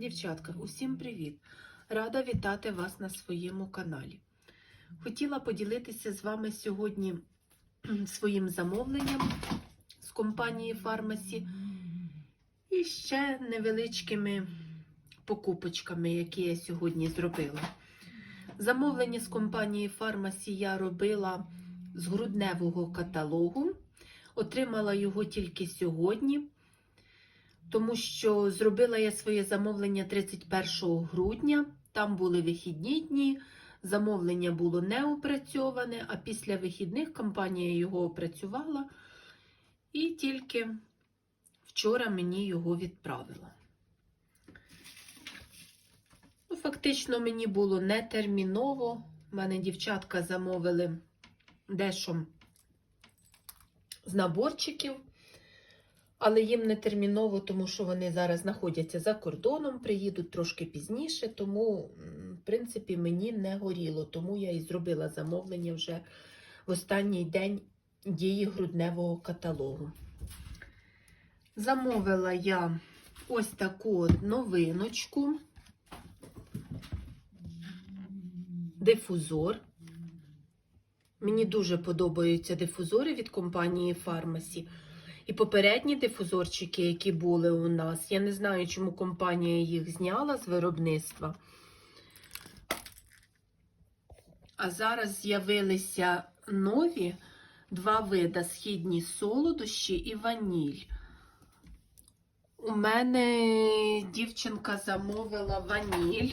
Дівчатка, усім привіт! Рада вітати вас на своєму каналі. Хотіла поділитися з вами сьогодні своїм замовленням з компанії Фармасі і ще невеличкими покупочками, які я сьогодні зробила. Замовлення з компанії Фармасі я робила з грудневого каталогу. Отримала його тільки сьогодні тому що зробила я своє замовлення 31 грудня. Там були вихідні дні, замовлення було не опрацьоване, а після вихідних компанія його опрацювала і тільки вчора мені його відправила. Ну, Фактично, мені було не терміново. У мене дівчатка замовили дещо з наборчиків але їм не терміново, тому що вони зараз знаходяться за кордоном, приїдуть трошки пізніше, тому, в принципі, мені не горіло. Тому я і зробила замовлення вже в останній день дії грудневого каталогу. Замовила я ось таку новиночку, дифузор. Мені дуже подобаються дифузори від компанії Фармасі. І попередні дифузорчики, які були у нас, я не знаю, чому компанія їх зняла з виробництва. А зараз з'явилися нові два вида східні солодощі і ваніль. У мене дівчинка замовила ваніль.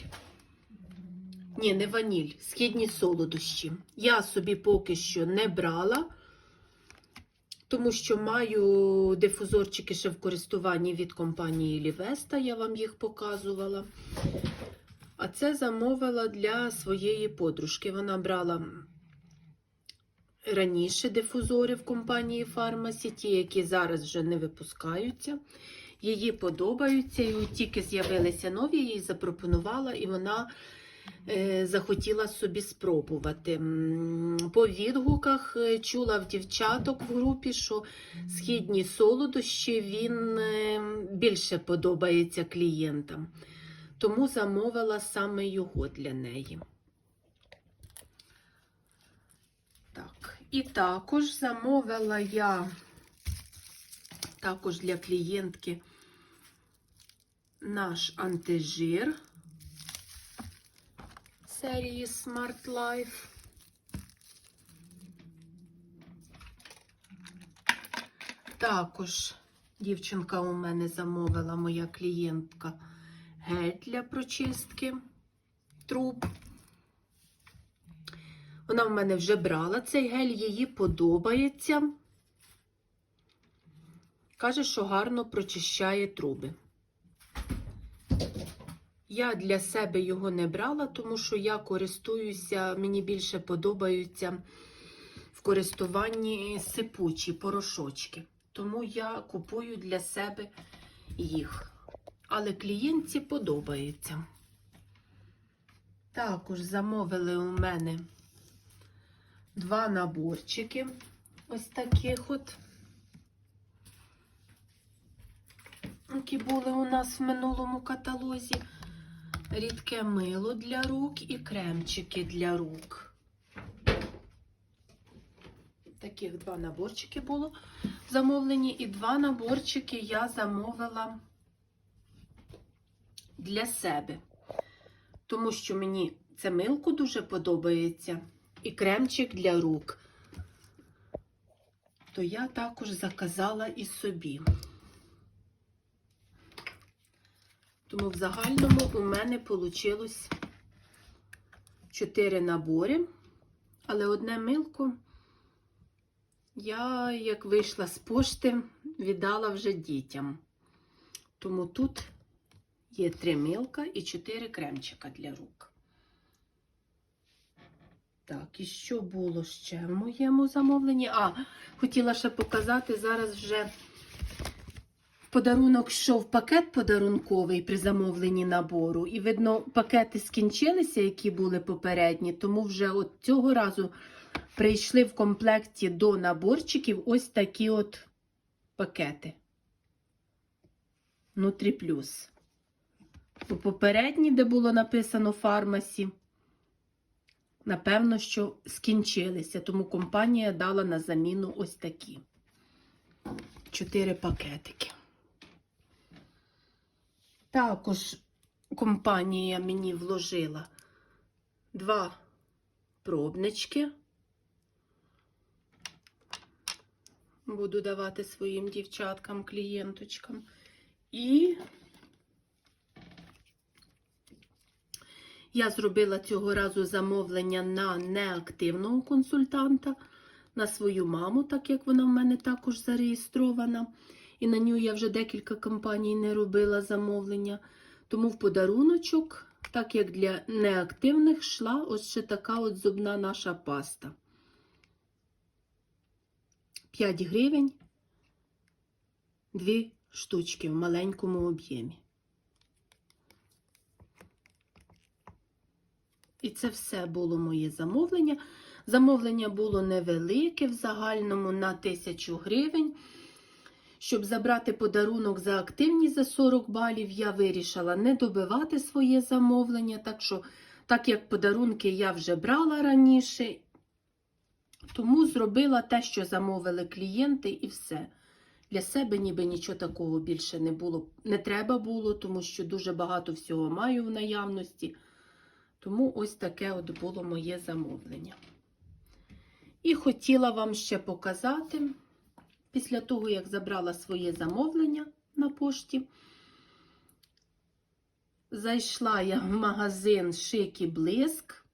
Ні, не ваніль, східні солодощі. Я собі поки що не брала тому що маю дифузорчики ще в користуванні від компанії Лівеста, я вам їх показувала. А це замовила для своєї подружки. Вона брала раніше дифузори в компанії Фармасі, ті, які зараз вже не випускаються. Їй подобаються, і тільки з'явилися нові, я їй запропонувала, і вона захотіла собі спробувати. По відгуках е, чула в дівчаток в групі, що східні солодощі він е, більше подобається клієнтам. Тому замовила саме його для неї. Так, і також замовила я також для клієнтки наш антижир серії Smart Life. Також дівчинка у мене замовила моя клієнтка гель для прочистки труб. Вона в мене вже брала цей гель, їй подобається. Каже, що гарно прочищає труби. Я для себе його не брала, тому що я користуюся, мені більше подобаються в користуванні сипучі порошочки. Тому я купую для себе їх. Але клієнтці подобається. Також замовили у мене два наборчики ось таких от, які були у нас в минулому каталозі. Рідке мило для рук і кремчики для рук. Таких два наборчики було замовлені, і два наборчики я замовила для себе, тому що мені це милку дуже подобається, і кремчик для рук. То я також заказала і собі. Тому в загальному у мене вийшло 4 набори, але одне милко я, як вийшла з пошти, віддала вже дітям. Тому тут є 3 милка і 4 кремчика для рук. Так, і що було ще в моєму замовленні? А, хотіла ще показати, зараз вже подарунок йшов пакет подарунковий при замовленні набору. І, видно, пакети скінчилися, які були попередні, тому вже от цього разу прийшли в комплекті до наборчиків ось такі от пакети. Нутрі плюс. У попередній, де було написано фармасі, напевно, що скінчилися, тому компанія дала на заміну ось такі. Чотири пакетики. Також компанія мені вложила два пробнички. Буду давати своїм дівчаткам, клієнточкам. І я зробила цього разу замовлення на неактивного консультанта, на свою маму, так як вона в мене також зареєстрована. І на нього я вже декілька компаній не робила замовлення. Тому в подаруночок, так як для неактивних, йшла ось ще така от зубна наша паста. 5 гривень, дві штучки в маленькому об'ємі. І це все було моє замовлення. Замовлення було невелике, в загальному на 1000 гривень. Щоб забрати подарунок за активність за 40 балів, я вирішила не добивати своє замовлення. Так що, так як подарунки я вже брала раніше, тому зробила те, що замовили клієнти, і все. Для себе ніби нічого такого більше не було, не треба було, тому що дуже багато всього маю в наявності. Тому ось таке от було моє замовлення. І хотіла вам ще показати, після того, як забрала своє замовлення на пошті, зайшла я в магазин Шик і Блиск.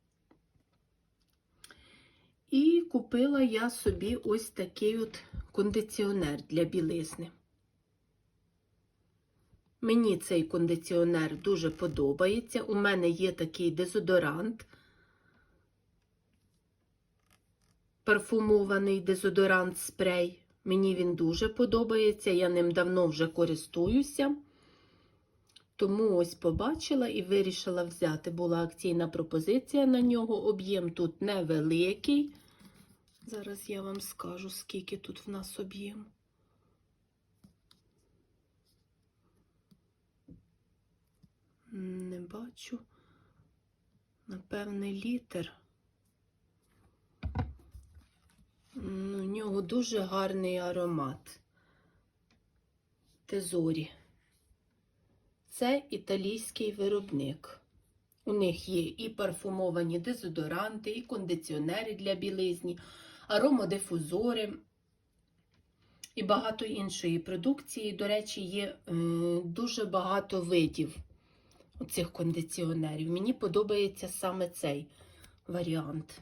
І купила я собі ось такий от кондиціонер для білизни. Мені цей кондиціонер дуже подобається. У мене є такий дезодорант, парфумований дезодорант спрей. Мені він дуже подобається, я ним давно вже користуюся. Тому ось побачила і вирішила взяти. Була акційна пропозиція на нього. Об'єм тут невеликий. Зараз я вам скажу, скільки тут в нас об'єм. Не бачу. Напевне, літр. Ну, У нього дуже гарний аромат. Тезорі. Це італійський виробник. У них є і парфумовані дезодоранти, і кондиціонери для білизні, аромодифузори і багато іншої продукції. До речі, є е, дуже багато видів цих кондиціонерів. Мені подобається саме цей варіант.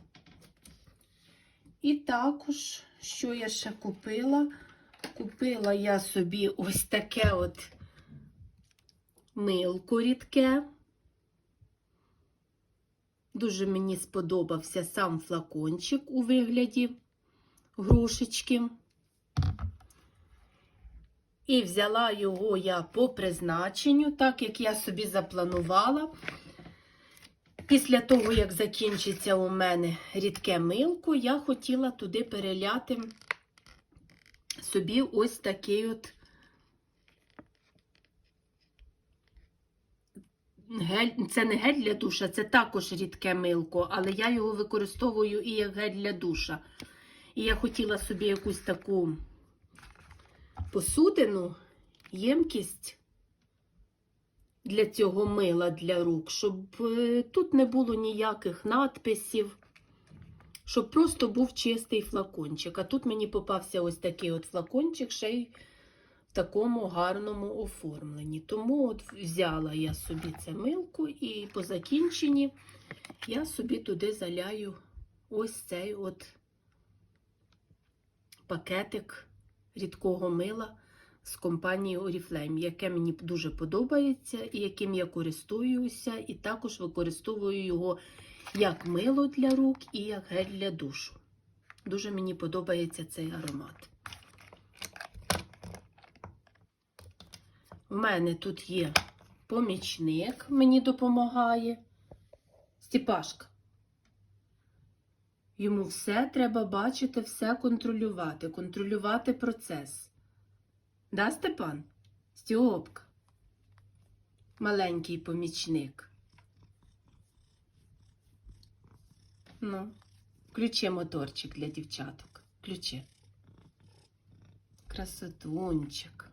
І також, що я ще купила? Купила я собі ось таке от милко рідке. Дуже мені сподобався сам флакончик у вигляді грушечки. І взяла його я по призначенню, так як я собі запланувала. Після того, як закінчиться у мене рідке милко, я хотіла туди переляти собі ось такий от гель. Це не гель для душа, це також рідке милко, але я його використовую і як гель для душа. І я хотіла собі якусь таку посудину, ємкість для цього мила для рук, щоб е, тут не було ніяких надписів, щоб просто був чистий флакончик. А тут мені попався ось такий от флакончик, ще й в такому гарному оформленні. Тому от взяла я собі це милку, і по закінченні я собі туди заляю ось цей от пакетик рідкого мила з компанії Oriflame, яке мені дуже подобається, і яким я користуюся, і також використовую його як мило для рук і як гель для душу. Дуже мені подобається цей аромат. У мене тут є помічник, мені допомагає. Стіпашка. Йому все треба бачити, все контролювати, контролювати процес. Да, Степан? Стьопка. маленький помічник. Ну, включи моторчик для дівчаток. Включи. Красотунчик.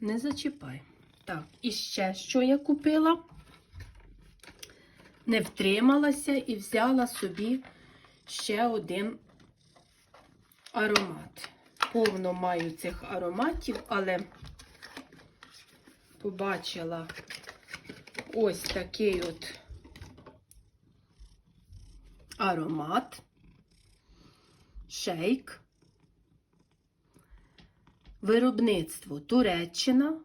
Не зачіпай. Так, і ще що я купила? Не втрималася і взяла собі ще один аромат. Повно маю цих ароматів, але побачила ось такий от аромат, шейк, виробництво Туреччина.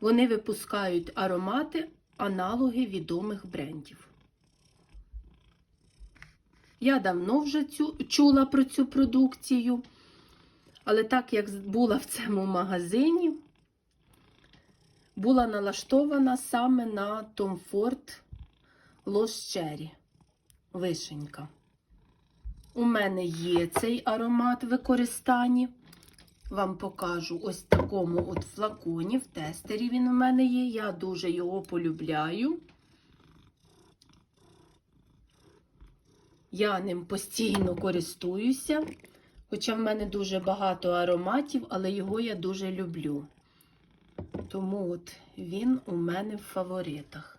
Вони випускають аромати, аналоги відомих брендів. Я давно вже цю, чула про цю продукцію, але так як була в цьому магазині, була налаштована саме на Tom Ford Lost Cherry вишенька. У мене є цей аромат в використанні. Вам покажу ось такому от флаконі, в тестері він у мене є. Я дуже його полюбляю. Я ним постійно користуюся, хоча в мене дуже багато ароматів, але його я дуже люблю. Тому от він у мене в фаворитах.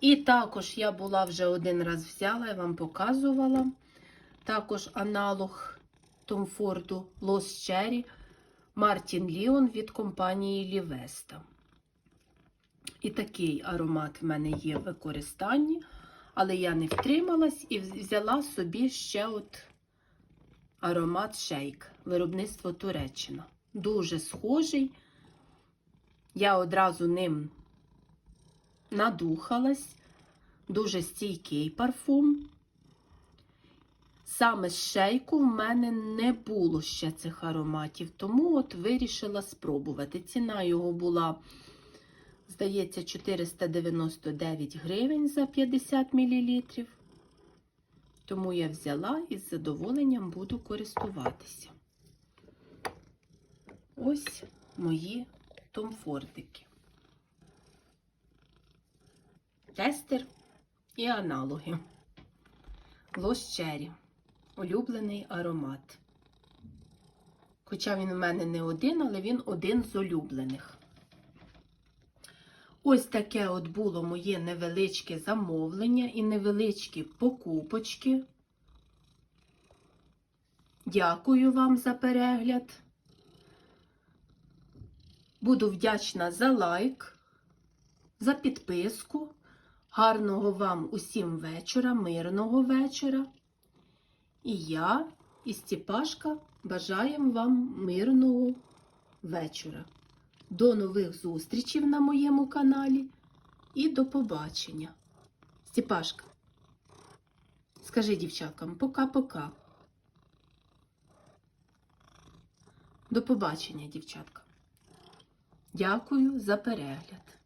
І також я була вже один раз взяла, я вам показувала. Також аналог Том Форду Lost Cherry Мартін Ліон від компанії Лівеста. І такий аромат в мене є в використанні, але я не втрималась і взяла собі ще от аромат шейк, виробництво Туреччина. Дуже схожий. Я одразу ним надухалась, дуже стійкий парфум. Саме з шейку в мене не було ще цих ароматів, тому от вирішила спробувати. Ціна його була, здається, 499 гривень за 50 мл. Тому я взяла і з задоволенням буду користуватися. Ось мої томфордики. Тестер і аналоги. Cherry. Улюблений аромат. Хоча він у мене не один, але він один з улюблених. Ось таке от було моє невеличке замовлення і невеличкі покупочки. Дякую вам за перегляд. Буду вдячна за лайк, за підписку. Гарного вам усім вечора, мирного вечора. І я, і Степашка бажаємо вам мирного вечора. До нових зустрічей на моєму каналі і до побачення. Степашка, скажи дівчаткам пока-пока. До побачення, дівчатка. Дякую за перегляд.